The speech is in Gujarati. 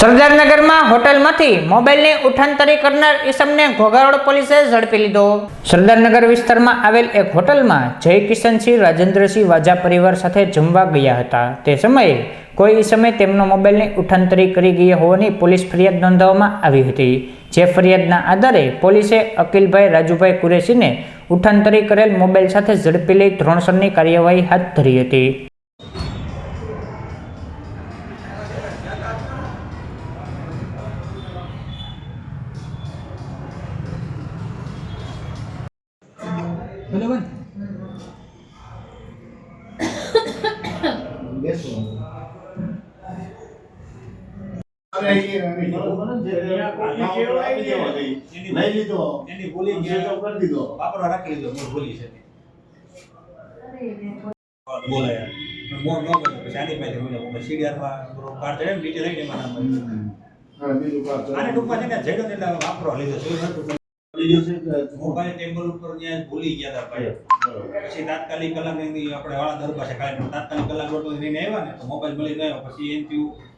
સરદારનગરમાં હોટલમાંથી મોબાઈલની ઉઠાંતરી કરનાર ઈસમને ઘોઘારોડ પોલીસે ઝડપી લીધો. સરદારનગર વિસ્તારમાં આવેલ એક હોટલમાં જય કિશનસિંહ, રાજેન્દ્રસિંહ વાજા પરિવાર સાથે જમવા ગયા હતા. તે સમયે કોઈ ઈસમે તેમનો મોબાઈલની ઉઠાંતરી કરી ગઈ હોવાની પોલીસ ફરિયાદ નોંધાવવામાં આવી હતી. જે ફરિયાદના આધારે પોલીસે અકિલભાઈ, રાજુભાઈ કુરેશીને ઉઠાંતરી કરેલ મોબાઈલ સાથે ઝડપી લઈ ધોરણસરની કાર્યવાહી હાથ ધરી હતી. છે બોલાયા મોડ ન પછી આની પાસે બોલ્યા ચડે નીચે લઈને એમાં નામ. આને ટૂંકમાં છે ને જડ્યો એટલે વાપરવા લીધો કે મોબાઈલ ટેબલ ઉપર ત્યાં ભૂલી ગયા હતા ભાઈ. પછી તાત્કાલિક કલાક આપણે વાળા દર પાસે કાલે તાત્કાલિક કલાક દોઢ લઈને આવ્યા ને તો મોબાઈલ મળી ગયો પછી એમ થયું